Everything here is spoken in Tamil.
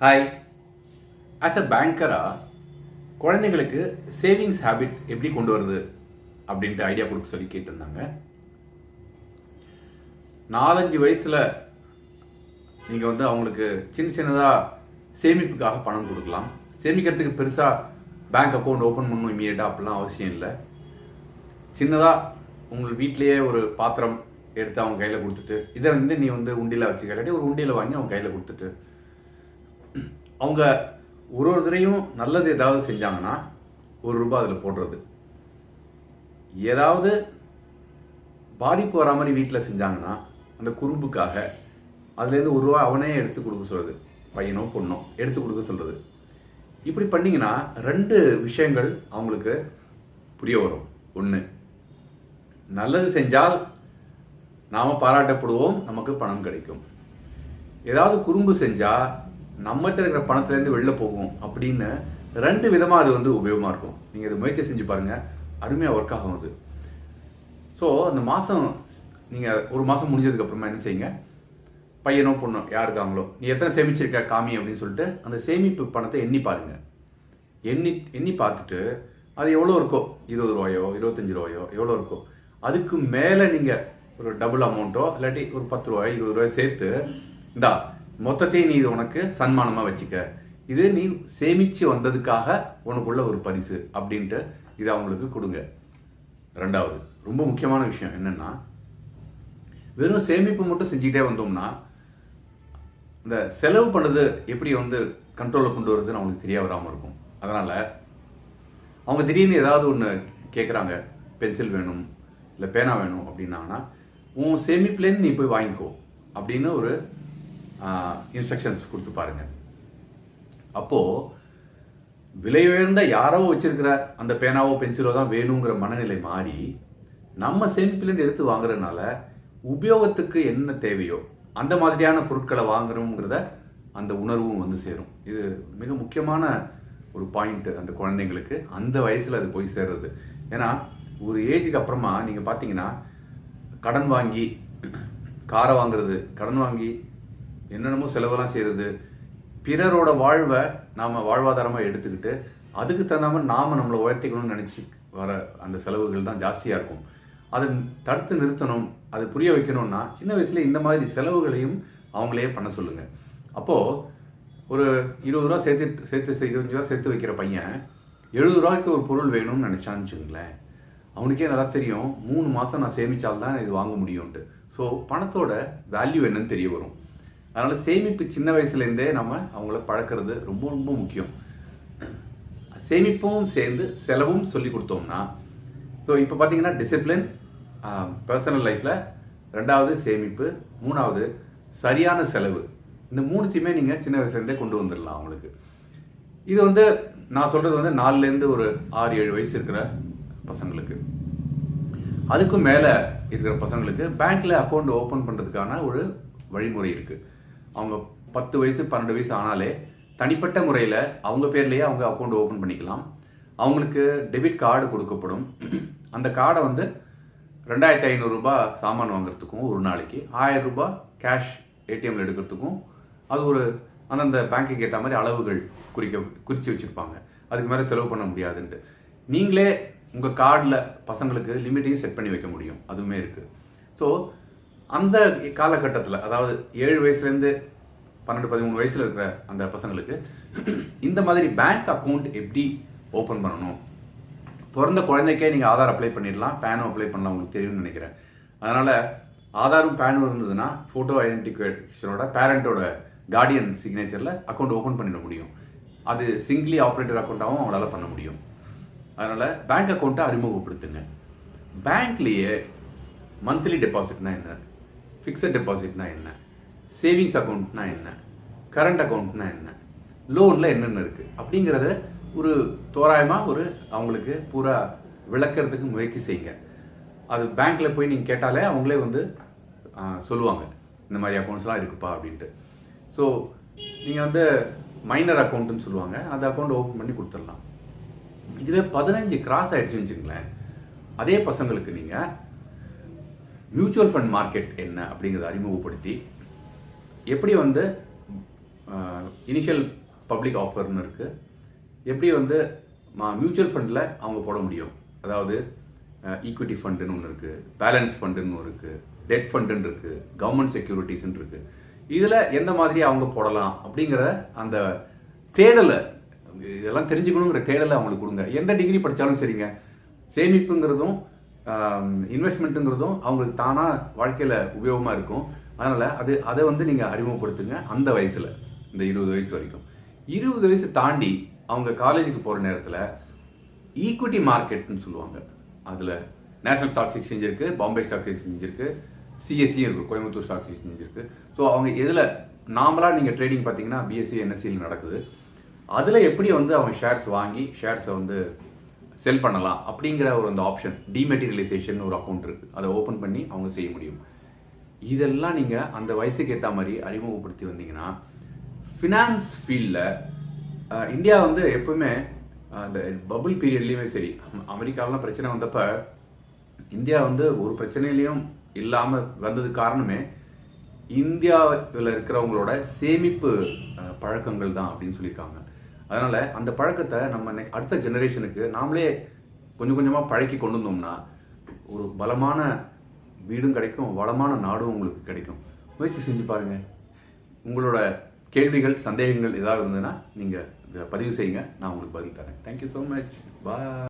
ஹாய் ஆஸ் அ பேங்கராக குழந்தைங்களுக்கு சேவிங்ஸ் ஹேபிட் எப்படி கொண்டு வருது அப்படின்ட்டு ஐடியா கொடுக்க சொல்லி கேட்டிருந்தாங்க. நாலஞ்சு வயசில் நீங்கள் வந்து அவங்களுக்கு சின்ன சின்னதாக சேமிப்புக்காக பணம் கொடுக்கலாம். சேமிக்கிறதுக்கு பெருசாக பேங்க் அக்கௌண்ட் ஓப்பன் பண்ணணும் இமீடியட்டாக அப்படிலாம் அவசியம் இல்லை. சின்னதாக உங்கள் வீட்டிலேயே ஒரு பாத்திரம் எடுத்து அவங்க கையில் கொடுத்துட்டு இதை வந்து நீ வந்து உண்டியில் வச்சுக்க இல்லாட்டி ஒரு உண்டியில் வாங்கி அவங்க கையில் கொடுத்துட்டு அவங்க ஒரு ஒரு தடவையும் நல்லது ஏதாவது செஞ்சாங்கன்னா ஒரு ரூபாய் அதில் போடுறது. ஏதாவது பாதிப்பு வரா மாதிரி வீட்டில் செஞ்சாங்கன்னா அந்த குறும்புக்காக அதுலேருந்து ஒரு ரூபா அவனே எடுத்து கொடுக்க சொல்கிறது பையனோ பொண்ணோ எடுத்து கொடுக்க சொல்கிறது இப்படி பண்ணீங்கன்னா ரெண்டு விஷயங்கள் அவங்களுக்கு புரிய வரும். ஒன்று நல்லது செஞ்சால் நாம் பாராட்டப்படுவோம் நமக்கு பணம் கிடைக்கும். ஏதாவது குறும்பு செஞ்சால் நம்மகிட்ட இருக்கிற பணத்துலேருந்து வெளில போகும் அப்படின்னு ரெண்டு விதமாக அது வந்து உபயோகமாக இருக்கும். நீங்கள் இதை முயற்சி செஞ்சு பாருங்கள் அருமையாக ஒர்க் ஆகும் அது. ஸோ அந்த மாதம் நீங்கள் ஒரு மாதம் முடிஞ்சதுக்கப்புறமா என்ன செய்யுங்க? பையனோ பொண்ணோ யார் இருக்காங்களோ நீ எத்தனை சேமிச்சிருக்க காமி அப்படின்னு சொல்லிட்டு அந்த சேமிப்பு பணத்தை எண்ணி பாருங்கள் எண்ணி எண்ணி பார்த்துட்டு அது எவ்வளோ இருக்கோ? இருபது ரூபாயோ இருபத்தஞ்சி ரூபாயோ எவ்வளோ இருக்கோ? அதுக்கு மேலே நீங்கள் ஒரு டபுள் அமௌண்ட்டோ இல்லாட்டி ஒரு பத்து ரூபாய் இருபது ரூபாய் சேர்த்து இந்தா மொத்தத்தையும் நீ இது உனக்கு சன்மானமாக வச்சுக்க. இது நீ சேமிச்சு வந்ததுக்காக உனக்குள்ள ஒரு பரிசு அப்படின்ட்டு இதை அவங்களுக்கு கொடுங்க. ரெண்டாவது ரொம்ப முக்கியமான விஷயம் என்னென்னா வெறும் சேமிப்பு மட்டும் செஞ்சுக்கிட்டே வந்தோம்னா இந்த செலவு பண்ணது எப்படி வந்து கண்ட்ரோலில் கொண்டு வருதுன்னு அவங்களுக்கு தெரிய வராமல் இருக்கும். அதனால் அவங்க திடீர்னு ஏதாவது ஒன்று கேட்குறாங்க பென்சில் வேணும் இல்லை பேனா வேணும் அப்படின்னாங்கன்னா உன் சேமிப்புலேருந்து நீ போய் வாங்கிக்கோ அப்படின்னு ஒரு இன்ஸ்ட்ரக்ஷன்ஸ் கொடுத்து பாருங்க. அப்போது விலை உயர்ந்த யாரோ வச்சிருக்கிற அந்த பேனாவோ பென்சிலோ தான் வேணுங்கிற மனநிலை மாறி நம்ம சேமிப்பிலேருந்து எடுத்து வாங்குறதுனால உபயோகத்துக்கு என்ன தேவையோ அந்த மாதிரியான பொருட்களை வாங்குறோங்கிறத அந்த உணர்வும் வந்து சேரும். இது மிக முக்கியமான ஒரு பாயிண்ட் அந்த குழந்தைங்களுக்கு. அந்த வயசில் அது போய் சேர்றது. ஏன்னா ஒரு ஏஜுக்கு அப்புறமா நீங்கள் பார்த்தீங்கன்னா கடன் வாங்கி காரை வாங்குறது கடன் வாங்கி என்னென்னமோ செலவெல்லாம் செய்கிறது பிறரோட வாழ்வை நாம் வாழ்வாதாரமாக எடுத்துக்கிட்டு அதுக்கு தகுந்த மாதிரி நாம் நம்மளை உயர்த்திக்கணும்னு நினச்சி வர அந்த செலவுகள் தான் ஜாஸ்தியாக இருக்கும். அதை தடுத்து நிறுத்தணும் அது புரிய வைக்கணும்னா சின்ன வயசில் இந்த மாதிரி செலவுகளையும் அவங்களே பண்ண சொல்லுங்கள் அப்போது ஒரு இருபது ரூபா சேர்த்து சேர்த்து இருபஞ்சு ரூபா சேர்த்து வைக்கிற பையன் எழுபது ரூபாய்க்கு ஒரு பொருள் வேணும்னு நினச்சான்னு வச்சுக்கோங்களேன். அவனுக்கே நல்லா தெரியும் மூணு மாதம் நான் சேமித்தால்தான் இது வாங்க முடியும்ட்டு ஸோ பணத்தோட வேல்யூ என்னன்னு தெரிய வரும். அதனால் சேமிப்பு சின்ன வயசுலேருந்தே நம்ம அவங்கள பழக்கிறது ரொம்ப ரொம்ப முக்கியம். சேமிப்பும் சேர்ந்து செலவும் சொல்லி கொடுத்தோம்னா ஸோ இப்போ பார்த்தீங்கன்னா டிசிப்ளின் பர்சனல் லைஃப்பில் ரெண்டாவது சேமிப்பு மூணாவது சரியான செலவு. இந்த மூணுத்தையுமே நீங்கள் சின்ன வயசுலேருந்தே கொண்டு வந்துடலாம் அவங்களுக்கு. இது வந்து நான் சொல்கிறது வந்து நாலுலேருந்து ஒரு ஆறு ஏழு வயசு இருக்கிற பசங்களுக்கு. அதுக்கும் மேலே இருக்கிற பசங்களுக்கு பேங்க்கில் அக்கௌண்ட் ஓப்பன் பண்ணுறதுக்கான ஒரு வழிமுறை இருக்குது அவங்க பத்து வயசு பன்னெண்டு வயசு ஆனாலே தனிப்பட்ட முறையில் அவங்க பேர்லேயே அவங்க அக்கௌண்ட் ஓப்பன் பண்ணிக்கலாம். அவங்களுக்கு டெபிட் கார்டு கொடுக்கப்படும். அந்த கார்டை வந்து ரெண்டாயிரத்தி ஐநூறுரூபா சாமான் வாங்குறதுக்கும் ஒரு நாளைக்கு ஆயிரம் ரூபாய் கேஷ் ஏடிஎம்ல எடுக்கிறதுக்கும் அது ஒரு அந்தந்த பேங்க்குக்கு ஏற்ற மாதிரி அளவுகள் குறிக்க குறித்து வச்சுருப்பாங்க. அதுக்கு மேலே செலவு பண்ண முடியாதுன்ட்டு. நீங்களே உங்கள் கார்டில் பசங்களுக்கு லிமிட்டையும் செட் பண்ணி வைக்க முடியும். அதுவுமே இருக்குது ஸோ அந்த காலகட்டத்தில் அதாவது ஏழு வயசுலேருந்து பன்னெண்டு பதிமூணு வயசில் இருக்கிற அந்த பசங்களுக்கு இந்த மாதிரி பேங்க் அக்கௌண்ட் எப்படி ஓப்பன் பண்ணணும்? பிறந்த குழந்தைக்கே நீங்கள் ஆதார் அப்ளை பண்ணிடலாம் பேனும் அப்ளை பண்ணலாம் உங்களுக்கு தெரியும்னு நினைக்கிறேன். அதனால் ஆதாரும் பேனும் இருந்ததுன்னா ஃபோட்டோ ஐடென்டிஃபிகேஷனோட பேரண்ட்டோட கார்டியன் சிக்னேச்சரில் அக்கௌண்ட் ஓப்பன் பண்ணிட முடியும். அது சிங்கிளி ஆப்ரேட்டர் அக்கௌண்ட்டாகவும் அவங்களால பண்ண முடியும். அதனால் பேங்க் அக்கௌண்ட்டை அறிமுகப்படுத்துங்க. பேங்க்லேயே மந்த்லி டெபாசிட்னா என்ன? ஃபிக்ஸட் டெபாசிட்னா என்ன? சேவிங்ஸ் அக்கௌண்ட்னா என்ன? கரண்ட் அக்கௌண்ட்னா என்ன? லோனில் என்னென்ன இருக்குது அப்படிங்கிறத ஒரு தோராயமாக ஒரு அவங்களுக்கு பூரா விளக்கிறதுக்கு முயற்சி செய்யுங்க. அது பேங்க்கில் போய் நீங்கள் கேட்டாலே அவங்களே வந்து சொல்லுவாங்க. இந்த மாதிரி அக்கௌண்ட்ஸ்லாம் இருக்குப்பா அப்படின்ட்டு. ஸோ நீங்கள் வந்து மைனர் அக்கௌண்ட்டுன்னு சொல்லுவாங்க. அந்த அக்கௌண்ட் ஓப்பன் பண்ணி கொடுத்துடலாம். இதுவே பதினஞ்சு கிராஸ் ஆகிடுச்சுன்னு வச்சுங்களேன் அதே பசங்களுக்கு நீங்கள் மியூச்சுவல் ஃபண்ட் மார்க்கெட் என்ன அப்படிங்கிறத அறிமுகப்படுத்தி எப்படி வந்து இனிஷியல் பப்ளிக் ஆஃபர்னு இருக்குது எப்படி வந்து மியூச்சுவல் ஃபண்டில் அவங்க போட முடியும். அதாவது ஈக்விட்டி ஃபண்டுன்னு ஒன்று இருக்குது பேலன்ஸ் ஃபண்டுன்னு ஒன்று இருக்குது டெட் ஃபண்டுன்னு இருக்குது கவர்மெண்ட் செக்யூரிட்டிஸ்ன்னு இருக்குது இதில் எந்த மாதிரி அவங்க போடலாம் அப்படிங்கிற அந்த தேடலை இதெல்லாம் தெரிஞ்சுக்கணுங்கிற தேடலை அவங்களுக்கு கொடுங்க. எந்த டிகிரி படித்தாலும் சரிங்க. சேமிப்புங்கிறதும் இன்வெஸ்ட்மெண்ட்டுங்கிறதும் அவங்களுக்கு தானாக வாழ்க்கையில் உபயோகமாக இருக்கும். அதனால் அது அதை வந்து நீங்கள் அறிமுகப்படுத்துங்க அந்த வயசில் இந்த இருபது வயசு வரைக்கும். இருபது வயசு தாண்டி அவங்க காலேஜுக்கு போகிற நேரத்தில் ஈக்விட்டி மார்க்கெட்னு சொல்லுவாங்க. அதில் நேஷனல் ஸ்டாக் எக்ஸ்சேஞ்ச் இருக்குது பாம்பே ஸ்டாக் எக்ஸ்சேஞ்ச் இருக்குது சிஎஸ்சியும் இருக்குது கோயம்புத்தூர் ஸ்டாக் எக்ஸ்சேஞ்ச் இருக்குது ஸோ அவங்க எதில் நார்மலாக நீங்கள் ட்ரேடிங் பார்த்தீங்கன்னா பிஎஸ்சி என்எஸ்சியில் நடக்குது. அதில் எப்படி வந்து அவங்க ஷேர்ஸ் வாங்கி ஷேர்ஸை வந்து செல் பண்ணலாம் அப்படிங்கிற ஒரு அந்த ஆப்ஷன் டிமெட்டீரியலைசேஷன் ஒரு அக்கௌண்ட் இருக்குது அதை ஓப்பன் பண்ணி அவங்க செய்ய முடியும். இதெல்லாம் நீங்கள் அந்த வயசுக்கு ஏற்ற மாதிரி அறிமுகப்படுத்தி வந்தீங்கன்னா ஃபினான்ஸ் ஃபீல்டில் இந்தியா வந்து எப்பவுமே அந்த பபுள் பீரியட்லேயுமே சரி அமெரிக்காவெலாம் பிரச்சனை வந்தப்போ இந்தியா வந்து ஒரு பிரச்சனையிலையும் இல்லாமல் வந்தது காரணமே இந்தியாவில் இருக்கிறவங்களோட சேமிப்பு பழக்கங்கள் தான் அப்படின்னு சொல்லியிருக்காங்க. அதனால் அந்த பழக்கத்தை நம்ம அடுத்த ஜெனரேஷனுக்கு நாமளே கொஞ்சம் கொஞ்சமாக பழக்கி கொண்டு வந்தோம்னா ஒரு பலமான வீடும் கிடைக்கும் வளமான நாடும் உங்களுக்கு கிடைக்கும். முயற்சி செஞ்சு பாருங்கள் உங்களோட கேள்விகள் சந்தேகங்கள் ஏதாவது இருந்ததுன்னா நீங்கள் இதை பதிவு செய்யுங்க. நான் உங்களுக்கு பதில் தரேன். Thank you so much bye